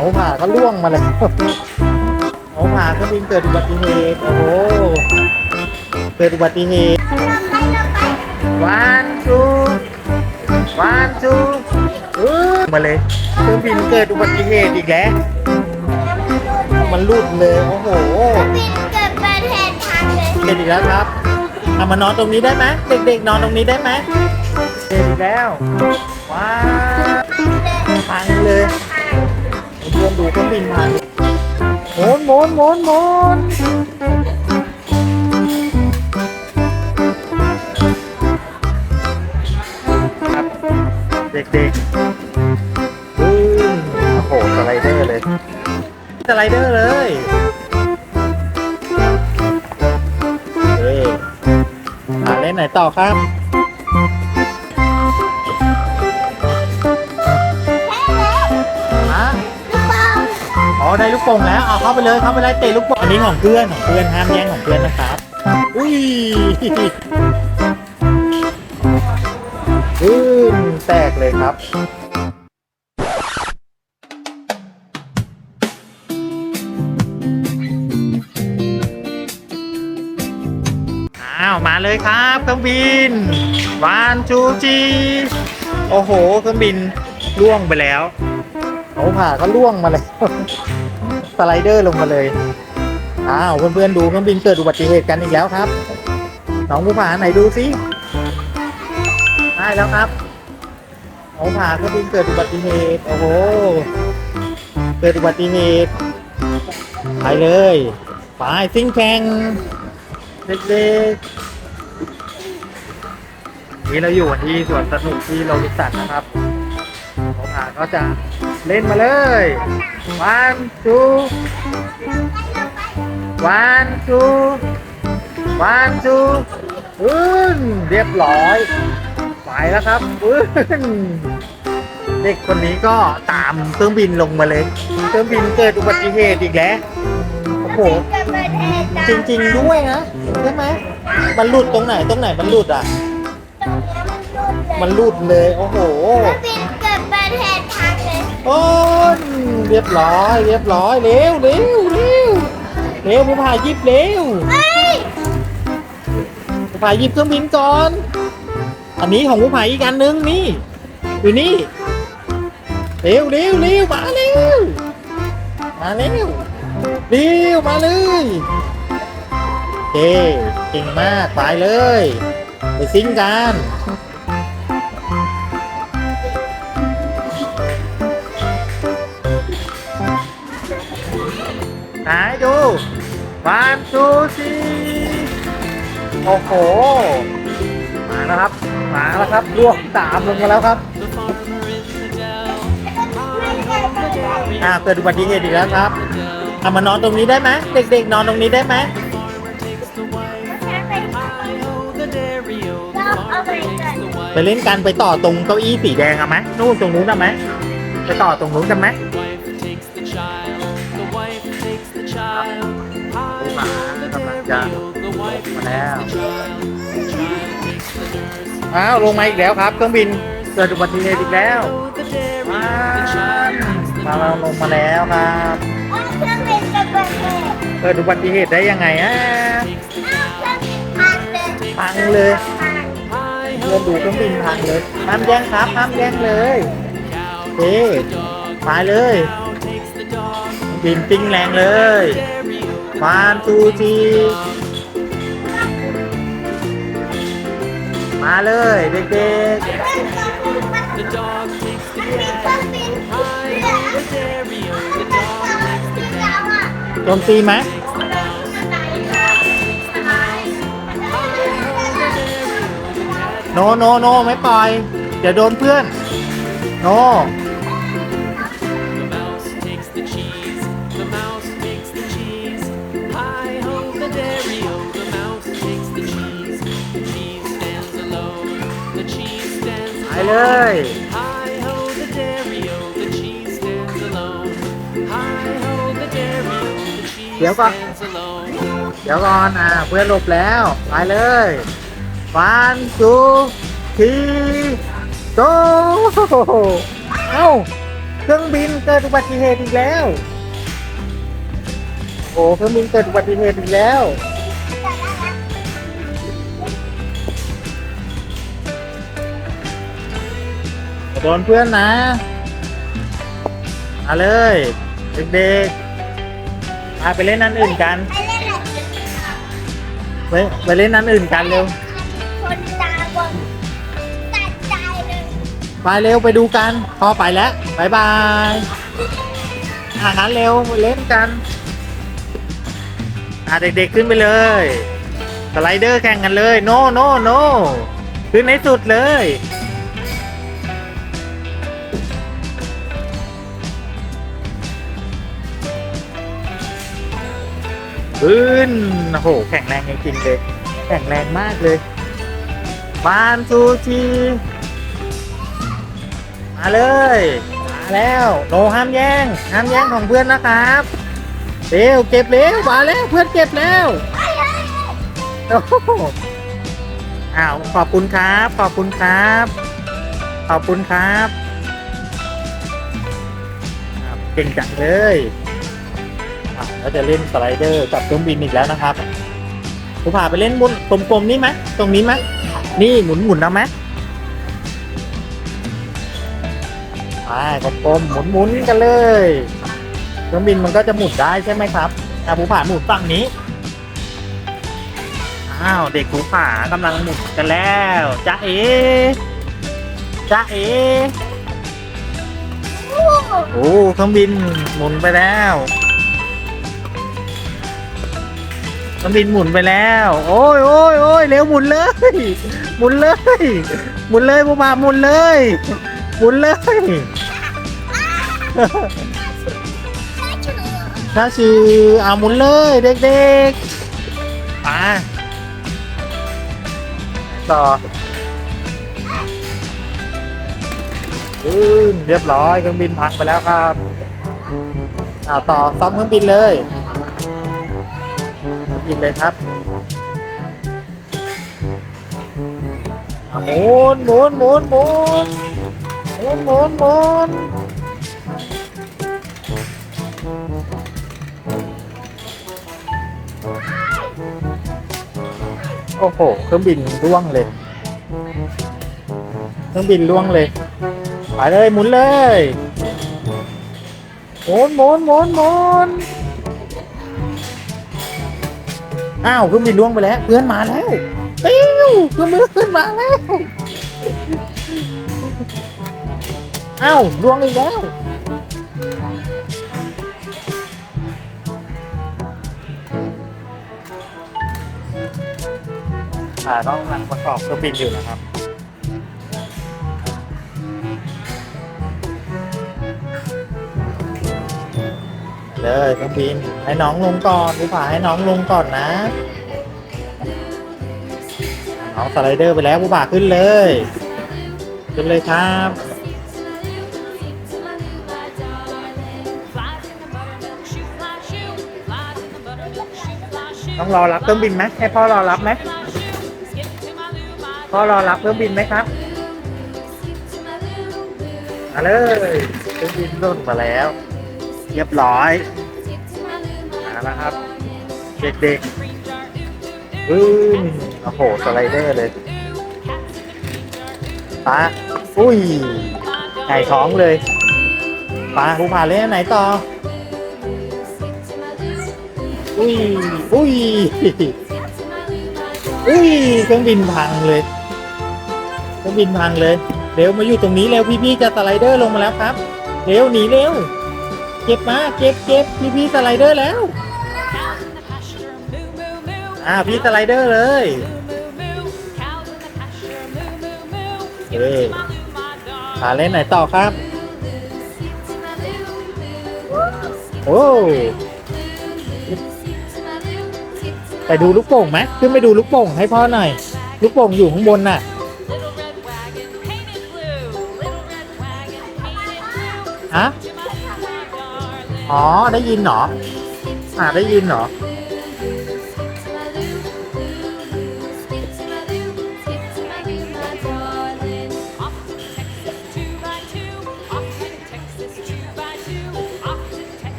เขาผ่าก็ล่วงมาเลยเขาผ่าก็บินเกิดอุบัติเหตุโอ้โหเกิดอุบัติเหตุวันจูวันจูมาเลยเครื่องบินเกิดอุบัติเหตุอีกแล้ว มันรุดเลยโอ้โหบินเกิดประเทศพังเลยเด็กอีกแล้วครับเอามานอนตรงนี้ได้ไหมเด็กๆนอนตรงนี้ได้ไหมเด็กอีกแล้วว้าวพังเลย อนดูเครื่องบินพังโมนโมนโมนโมนครับ เด็กๆอืมโอ้โหสไลเดอร์เลย สไลเดอร์เลยเอ๊มาเล่นไหนต่อครับ ได้ลูกโป่งแล้วเอาเข้าไปเลยเข้าไปเลยเตะลูกโป่งอันนี้ของเพื่อนของเพื่อนห้ามแย่งของเพื่อนนะครับ อุ้ยอืมแตกเลยครับอ้าวมาเลยครับเครื่องบินวานจูจีโอ้โหเครื่องบินล่วงไปแล้วเขาผ่าก็ล่วงมาเลย สไลเดอร์ลงมาเลย อ้าวเพื่อนๆดูเครื่องบินเกิดอุบัติเหตุกันอีกแล้วครับ น้องผู้ผ่าไหนดูสิได้แล้วครับน้องผ่าเครื่องบินเกิดอุบัติเหตุ โอ้โห เกิดอุบัติเหตุไปเลยไปซิ่งแข่งเด็กๆนี่เราอยู่ที่สวนสนุกที่โรบินสันนะครับน้องผ่าก็จะ เล่นมาเลย one two one two one two อื้นเรียบร้อย ไปแล้วครับอื้นเด็กคนนี้ก็ตามเครื่องบินลงมาเลย เครื่องบินเกิดอุบัติเหตุอีกแล้ว โอ้โหเกิดประเทศจริง ๆ ด้วยนะ ใช่ไหม มันหลุดตรงไหนตรงไหนมันหลุดอะ มันหลุดเลย โอ้โหบินเกิดประเทศพังเลย โอ้ยเรียบร้อย เรียบร้อย เร็วเร็วเร็วเร็วผู้พาหยิบเร็วผู้พาหยิบเครื่องบินก่อน อันนี้ของผู้พายอีกอันนึงนี่ อยู่นี่ เร็วเร็วเร็วมาเร็ว มาเร็ว เร็วมาเลยโอเคเก่งมากไปเลย ไปซิงกัน วันซูซีโอ้โห มาแล้วครับ มาแล้วครับลวกตามลงมาแล้วครับ อ่าเกิดอุบัติเหตุอีกแล้วครับเอามานอนตรงนี้ได้ไหมเด็กๆ นอนตรงนี้ได้ไหมไปก่อนไปเล่นกันไปต่อตรงเก้าอี้สีแดงเอาไหมนู่นตรงนู้นเอาไหมไปต่อตรงนู้นกันไหม จะมาแล้วอ้าวลงมาอีกแล้วครับเครื่องบินเกิดอุบัติเหตุอีกแล้วว้ามาเราลงมาแล้วครับเครื่องบินเกิดเกิดอุบัติเหตุได้ยังไงอะพังเลยเลยเพื่อดูเครื่องบินพังเลยห้ามแย่งครับห้ามแย่งเลยโอเคไปเลยบินปิ้งแรงเลย วานซูจีมาเลยเด็กๆโจมตีไหมโนโนโนไม่ปล่อย เดี๋ยวโดนเพื่อน โน o. The cheese เดี๋ยวก่อน stands alone. เดี๋ยวก่อนอ่าเพื่อนหลบแล้ว ไปเลยวันจูทีโตเอ้าเครื่องบินเกิดอุบัติเหตุอีกแล้ว โอ้เครื่องบินเกิดอุบัติเหตุอีกแล้ว โดนเพื่อนนะ มาเลย เด็กๆพาไปเล่นนั่นอื่นกัน ไปเล่นอะไรกันไปไปเล่นนั่นอื่นกันเร็ว คนตาบอดตัดใจเลยไปเร็วไปดูกัน พอไปแล้วบายบายอาหารเร็วเล่นกันอะเด็กๆขึ้นไปเลย สไลเดอร์แข่งกันเลย โนโนโนขึ้นในสุดเลย พื้นโอ้โห แข็งแรงจริงๆเลย แข็งแรงมากเลยบานซูชิมาเลย มาแล้วโนห้ามแย่งห้ามแย่งของเพื่อนนะครับเร็วเก็บเร็วมาแล้วเพื่อนเก็บแล้วโอ้โหอ้าวขอบคุณครับ ขอบคุณครับ ขอบคุณครับครับเก่งจังเลย อะแล้วจะเล่นสไลเดอร์กับเครื่องบินอีกแล้วนะครับผมพาไปเล่นบนกลมๆนี่ไหมตรงนี้ไหมนี่หมุนๆนะไหมไปกลมๆหมุนๆกันเลยเครื่องบินมันก็จะหมุนได้ใช่ไหมครับอะภูผาหมุนฝั่งนี้อ้าวเด็กภูผากำลังหมุนกันแล้วจ้าเอจ้าเอโอ้เครื่องบินหมุนไปแล้ว เครื่องบินหมุนไปแล้ว โอ้ยโอ้ยโอ้ยเร็วหมุนเลย หมุนเลย หมุนเลยภูผาหมุนเลย หมุนเลยน่าเชื่อถ้าชื่ออาหมุนเลยเด็กๆมาต่ออืมเรียบร้อยเครื่องบินพังไปแล้วครับอ่าต่อซ้อมเครื่องบินเลย เครื่องบินเลยครับอะหมุนหมุนหมุนหมุนหมุนหมุนหมุนโอ้โห เครื่องบินร่วงเลย เครื่องบินร่วงเลยไปเลยหมุนเลยหมุนหมุนหมุนหมุน อ้าวเครื่องบินล่วงไปแล้วเพื่อนมาแล้วเอ้วเครื่องบินขึ้นมาแล้วอ้าวล่วงอีกแล้วอ่าต้องกำลังประกอบเครื่องบินอยู่นะครับ เลยเครื่องบินให้น้องลงก่อนผู้ผ่าให้น้องลงก่อนนะน้องสไลเดอร์ไปแล้วผู้ผ่าขึ้นเลยขึ้นเลยครับต้องรอรับเครื่องบินไหมให้พ่อรอรับไหมพ่อรอรับเครื่องบินไหมครับมาเลยเครื่องบินล่นมาแล้ว เรียบร้อยมาแล้วครับ เด็กๆอืมโอ้โห สไลเดอร์เลยปลาอุ้ยไก่ท้องเลยปลาภูผาเล่นไหนต่อ อุ้ย อุ้ย อุ้ยเครื่องบินพังเลยเครื่องบินพังเลย เร็วมาอยู่ตรงนี้เร็วพี่ๆจะสไลเดอร์ลงมาแล้วครับ เร็วหนีเร็ว เก็บมาเก็บเก็บพี่ๆสไลเดอร์แล้ว อ่าพี่สไลเดอร์เลยเอ้ยหาเล่นไหนต่อครับ โอ้ไปดูลูกโป่งไหมขึ้นไปดูลูกโป่งให้พ่อหน่อย ลูกโป่งอยู่ข้างบนน่ะฮะ อ๋อ ได้ยินเหรอ อ่า ได้ยินเหรอ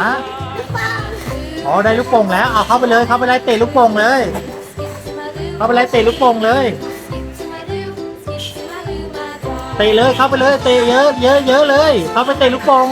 อะอ๋อ ได้ลูกโป่งแล้ว เอาเข้าไปเลย เข้าไปไล่เตะลูกโป่งเลย เข้าไปไล่เตะลูกโป่งเลย เตะเลยเข้าไปเลยเตะเยอะเยอะเยอะเลย เข้าไปเตะลูกโป่ง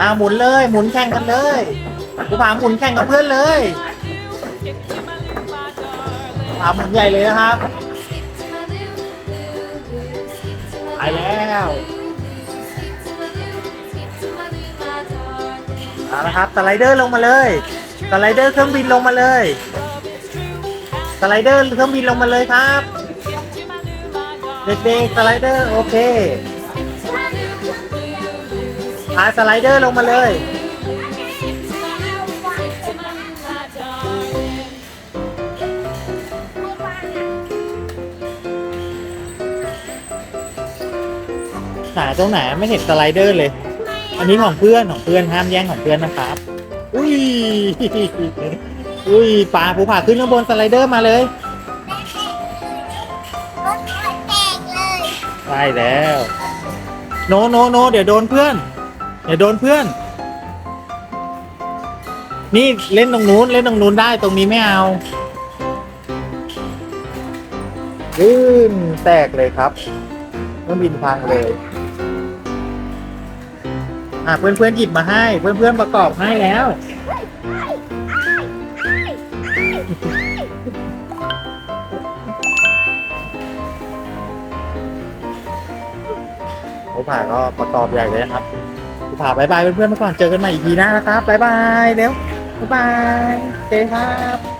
อ่าหมุนเลยหมุนแข่งกันเลยกูผาหมุนแข่งกับเพื่อนเลยผาหมุนใหญ่เลยนะครับไปแล้ว เอาละครับสไลเดอร์ลงมาเลยสไลเดอร์เครื่องบินลงมาเลยสไลเดอร์เครื่องบินลงมาเลยครับ เด็กๆสไลเดอร์โอเคพาสไลเดอร์ลงมาเลยหนตรงไหนไม่เห็นสไลเดอร์เลย อันนี้ของเพื่อนของเพื่อนห้ามแย่งของเพื่อนนะครับ อุ้ย อุ้ยปลาภูผาขึ้นข้างบนสไลเดอร์มาเลย รถไฟแตกเลยใช่แล้ว โนโนโนเดี๋ยวโดนเพื่อน เดี๋ยวโดนเพื่อน นี่เล่นตรงนู้นเล่นตรงนู้นได้ตรงนี้ไม่เอาลื่นแตกเลยครับเครื่องบินพังเลย อะเพื่อนเพื่อนๆหยิบมาให้ เพื่อนเพื่อนๆประกอบให้แล้วผู้ผ่าก็ประกอบใหญ่เลยนะครับผู้ผ่าบายบายเพื่อนๆมาก่อนเจอกันใหม่อีพีหน้านะครับบายบายเร็วบายบายเจครับ